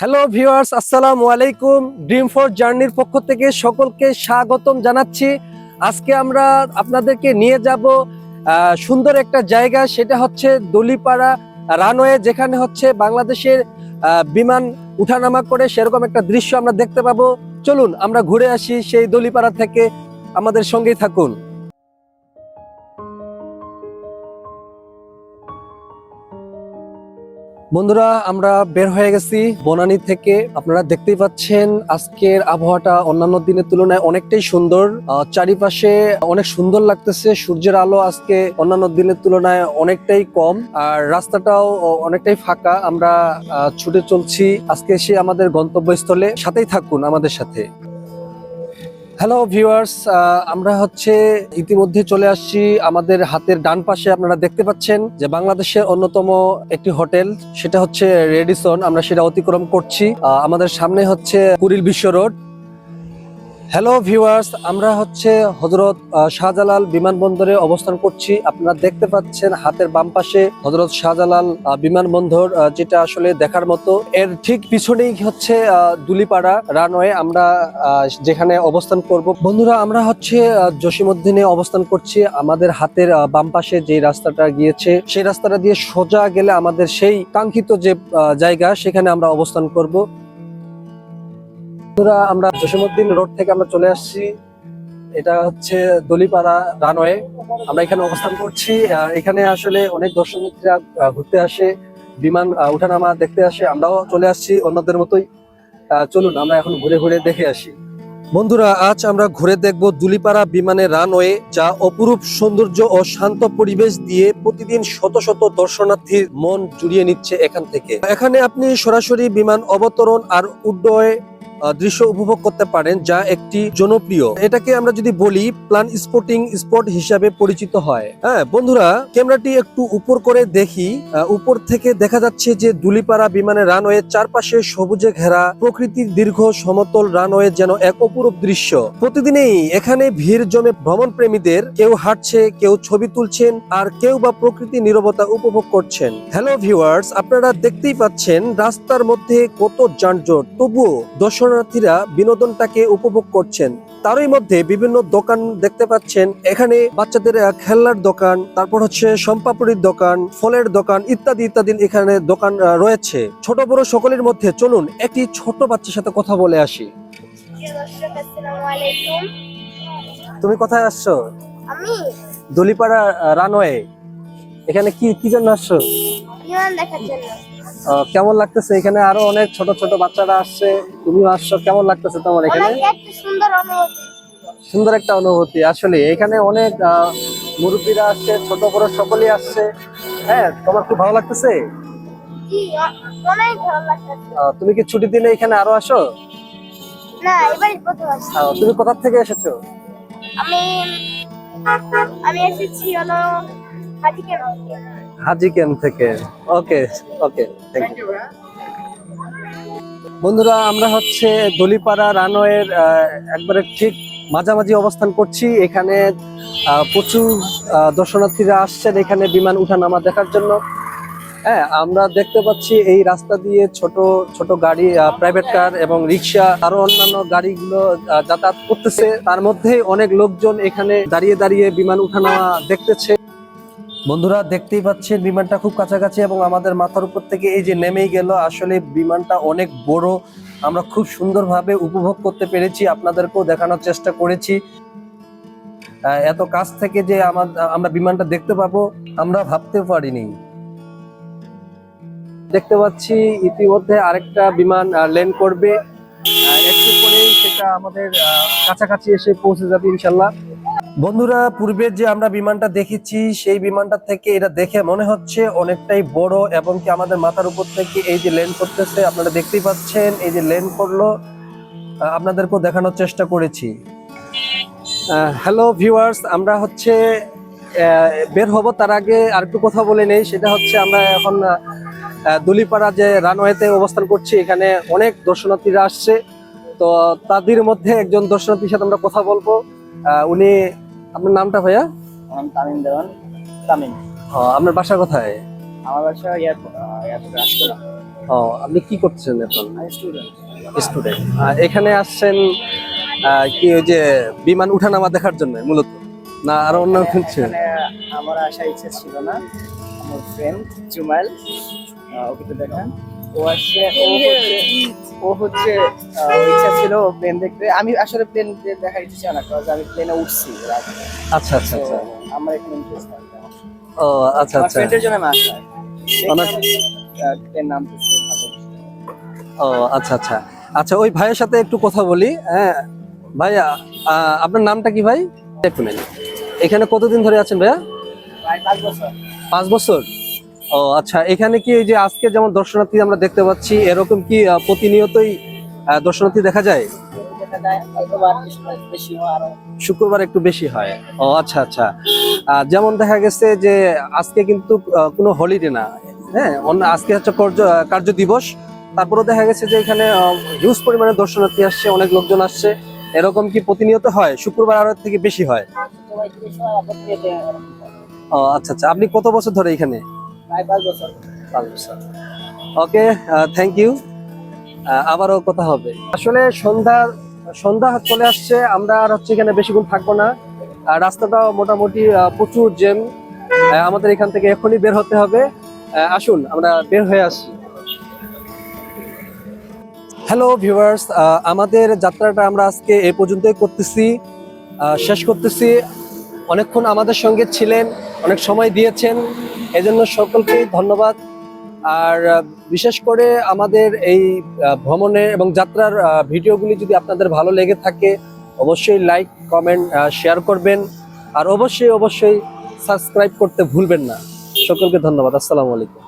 Hello viewers আসসালামু আলাইকুম dream for জার্নির পক্ষ থেকে সকলকে স্বাগতম জানাচ্ছি। আজকে আমরা আপনাদেরকে নিয়ে যাব সুন্দর একটা জায়গা, সেটা হচ্ছে দলিপাড়া রানওয়ে, যেখানে হচ্ছে বাংলাদেশের বিমান উঠানামা করে সেরকম একটা দৃশ্য আমরা দেখতে পাবো। চলুন, আমরা ঘুরে আসি সেই দলিপাড়া থেকে। আমাদের সঙ্গেই থাকুন। বন্ধুরা, আমরা বের হয়ে গেছি বনানী থেকে। আপনারা দেখতেই পাচ্ছেন আজকের আবহাওয়াটা অন্যান্য দিনের তুলনায় অনেকটাই সুন্দর। চারিপাশে অনেক সুন্দর লাগতেছে, সূর্যের আলো আজকে অন্যান্য দিনের তুলনায় অনেকটাই কম। আর রাস্তাটাও অনেকটাই ফাঁকা। আমরা ছুটে চলছি আজকে এসে আমাদের গন্তব্যস্থলে। সাথেই থাকুন আমাদের সাথে। হ্যালো ভিউয়ার্স আমরা হচ্ছে ইতিমধ্যে চলে আসছি আমাদের হাতের ডান পাশে। আপনারা দেখতে পাচ্ছেন যে বাংলাদেশের অন্যতম একটি হোটেল, সেটা হচ্ছে রেডিসন আমরা সেটা অতিক্রম করছি। আমাদের সামনে হচ্ছে কুড়িল বিশ্ব রোড। হ্যালো ভিউয়ার্স আমরা হচ্ছে হজরত শাহজালাল বিমানবন্দরে অবস্থান করছি। আপনারা দেখতে পাচ্ছেন হাতের বাম পাশে হজরত শাহজালাল বিমানবন্দর যেটা আসলে দেখার মতো। এর ঠিক পিছনেই হচ্ছে দুলিপাড়া রানওয়ে। আমরা যেখানে অবস্থান করব। বন্ধুরা আমরা হচ্ছে আহ, জসীমউদ্দিনে অবস্থান করছি। আমাদের হাতের বাম পাশে যে রাস্তাটা গিয়েছে সেই রাস্তাটা দিয়ে সোজা গেলে আমাদের সেই কাঙ্ক্ষিত যে জায়গা সেখানে আমরা অবস্থান করব। বন্ধুরা আমরা জসীমউদ্দিন রোড থেকে আমরা চলে আসছি। এটা হচ্ছে দলিপাড়া রানওয়ে। আমরা এখানে অবস্থান করছি। এখানে আসলে অনেক দর্শনার্থীরা ঘুরতে আসে বিমান আহ, ওঠানামা দেখতে আসে। আমরাও চলে আসছি অন্যদের মতোই। চলুন আমরা এখন ঘুরে ঘুরে দেখে আসি। বন্ধুরা আজ আমরা ঘুরে দেখব দুলিপাড়া বিমানের রানওয়ে যা অপরূপ সৌন্দর্য ও শান্ত পরিবেশ দিয়ে প্রতিদিন শত শত দর্শনার্থীর মন জুড়িয়ে নিচ্ছে এখান থেকে। এখানে আপনি সরাসরি বিমান অবতরণ আর উড্ডয় দৃশ্য উপভোগ করতে পারেন যা একটি জনপ্রিয়। এটাকে আমরা যদি বলি প্লান স্পোর্টিং স্পট হিসাবে পরিচিত হয়। হ্যাঁ বন্ধুরা, ক্যামেরাটি একটু উপর করে দেখি। উপর থেকে দেখা যাচ্ছে যে দুলিপাড়া বিমানের রানওয়ে চারপাশে সবুজে ঘেরা প্রকৃতির দীর্ঘ সমতল রানওয়ে যেন এক অপরূপ দৃশ্য। প্রতিদিনেই এখানে ভিড় জমে ভ্রমণ প্রেমীদের, কেউ হাঁটছে, কেউ ছবি তুলছেন, আর কেউ বা প্রকৃতি নীরবতা উপভোগ করছেন। হ্যালো ভিউয়ার্স আপনারা দেখতেই পাচ্ছেন রাস্তার মধ্যে কত যানজট। তবুও দর্শনার্থীরা বিনোদনটাকে উপভোগ করছেন। তারই মধ্যে বিভিন্ন দোকান দেখতে পাচ্ছেন। এখানে বাচ্চাদের খেলনার দোকান তারপর হচ্ছে সম্পাপুরির দোকান ফলের দোকান ইত্যাদি ইত্যাদি এখানে দোকান রয়েছে। ছোট বড় সকলের মধ্যে চলুন একটি ছোট বাচ্চার সাথে কথা বলে আসি। তুমি কোথায় আসছো? আমি দলিপাড়া রানওয়ে। এখানে কি কি জন্য আসছো? বিমান দেখার জন্য। আহ, কেমন লাগতেছে? এখানে আরও অনেক ছোট ছোট বাচ্চারা আসছে। তুমি আসছো কেমন লাগতেছে তোমার এখানে? সুন্দর একটা অনুভূতি আসলে। এখানে অনেক মুরব্বীরা আসছে ছোট বড় সকলেই আসছে। হ্যাঁ তোমার খুব ভালো লাগতেছে? তুমি কি ছুটির দিলে এখানে আরও আসো? তুমি কোথা থেকে এসেছ? আমি আমি এসেছি হলো হাজি ক্যাম্প থেকে। ওকে ওকে থ্যাংক ইউ বন্ধুরা, আমরা হচ্ছে দলিপাড়া রানওয়ের একবারে ঠিক মাঝামাঝি অবস্থান করছি। এখানে প্রচুর দর্শনার্থীরা আসছেন এখানে বিমান উঠানামা দেখার জন্য। হ্যাঁ আমরা দেখতে পাচ্ছি এই রাস্তা দিয়ে ছোট ছোট গাড়ি প্রাইভেট কার এবং রিক্সা আরও অন্যান্য গাড়িগুলো যাতায়াত করতেছে। তার মধ্যে অনেক লোকজন এখানে দাঁড়িয়ে দাঁড়িয়ে বিমান উঠানামা দেখতেছে। বন্ধুরা, দেখতেই পাচ্ছেন বিমানটা খুব কাছাকাছি এবং আমাদের মাথার উপর থেকে এই যে নেমেই গেল, আসলে বিমানটা অনেক বড়। আমরা খুব সুন্দরভাবে উপভোগ করতে পেরেছি, আপনাদেরকেও দেখানোর চেষ্টা করেছি। এত কাছ থেকে যে আমার আমরা বিমানটা দেখতে পাবো, আমরা ভাবতেও পারিনি। দেখতে পাচ্ছি ইতিমধ্যে আরেকটা বিমান ল্যান্ড করবে। একটু পরেই সেটা আমাদের কাছাকাছি এসে পৌঁছে যাবে ইনশাল্লাহ। বন্ধুরা পূর্বের যে আমরা বিমানটা দেখেছি, সেই বিমানটা থেকে এটা দেখে মনে হচ্ছে অনেকটাই বড় এবং কি আমাদের মাথার উপর থেকে এই যে ল্যান্ড করতেছে, আপনারা দেখতেই পাচ্ছেন, এই যে ল্যান্ড করল আপনাদেরকেও দেখানোর চেষ্টা করেছি। হ্যালো ভিউয়ার্স আমরা হচ্ছে বের হব তার আগে আর একটু কথা বলে নেই, সেটা হচ্ছে আমরা এখন দুলিপাড়া যে রানওয়েতে অবস্থান করছি, এখানে অনেক দর্শনার্থীরা আসছে। তো তাদের মধ্যে একজন দর্শনার্থীর সাথে আমরা কথা বলব। উনি আপনার নামটা ভাইয়া? নাম তামিম দেওয়ান। তামিম। ও, আপনার বাসা কোথায়? আমার বাসা এয়ারপোর্ট এয়ারপোর্ট রাজকোলা ও আপনি কি করছেন এখন? স্টুডেন্ট স্টুডেন্ট এখানে আসছেন কি ওই যে বিমান উঠানামা দেখার জন্য মূলত? না আরও অন্য কিছু? আমার আসার ইচ্ছা ছিল না। আমার ফ্রেন্ড জুমাইল ওকে তো দেখান। ও আসছে ও ও হচ্ছে ইচ্ছা ছিল প্লেন দেখতে। আমি আসলে প্লেন দেখার ইচ্ছা ছিল না কারণ আমি প্লেনে উঠছি আচ্ছা আচ্ছা আচ্ছা। আমার এখানে ইন্টারেস্ট ও আচ্ছা আচ্ছা। ফ্রেন্ডের জন্য আমি আসলাম প্লেন ভালো ও আচ্ছা আচ্ছা। আচ্ছা ওই ভাইয়ের সাথে একটু কথা বলি হ্যাঁ। ভাইয়া আপনার নামটা কি ভাই? একটু নেন। এখানে কতদিন ধরে আছেন ভাইয়া? প্রায় পাঁচ বছর। পাঁচ বছর? ও আচ্ছা এখানে কি এই যে আজকে যেমন দর্শনার্থী আমরা দেখতে পাচ্ছি এরকম কি প্রতিনিয়তই দর্শনার্থী দেখা যায়? শুক্রবার একটু বেশি হয়। ও আচ্ছা আচ্ছা। যেমন দেখা গেছে যে আজকে কিন্তু কোনো হলিডে না। হ্যাঁ আজকে হচ্ছে কার্য- দিবস। তারপরে দেখা গেছে যে এখানে হিউজ পরিমাণে দর্শনার্থী আসছে অনেক লোকজন আসছে। এরকম কি প্রতিনিয়ত হয়? শুক্রবার আরও থেকে বেশি হয়? হয়। ও আচ্ছা আচ্ছা। আপনি কত বছর ধরে এখানে? পাঁচ বছর। ওকে থ্যাংক ইউ আবারও কথা হবে। আসলে সন্ধ্যা সন্ধ্যা চলে আসছে আমরা আর হচ্ছে এখানে বেশিক্ষণ থাকব না। আর রাস্তাটা মোটামুটি আহ, প্রচুর জ্যাম আমাদের এখান থেকে এখনই বের হতে হবে। আহ, আসুন আমরা বের হয়ে আসি। হ্যালো ভিউয়ার্স আমাদের যাত্রাটা আমরা আজকে এ পর্যন্তই করতেছি। শেষ করতেছি। অনেকক্ষণ আমাদের সঙ্গে ছিলেন, অনেক সময় দিয়েছেন। এজন্য সকলকে ধন্যবাদ। আর বিশেষ করে আমাদের এই ভ্রমণে এবং যাত্রার ভিডিওগুলি যদি আপনাদের ভালো লেগে থাকে, অবশ্যই লাইক, কমেন্ট শেয়ার করবেন। আর অবশ্যই অবশ্যই সাবস্ক্রাইব করতে ভুলবেন না। সকলকে ধন্যবাদ। আসসালামু আলাইকুম।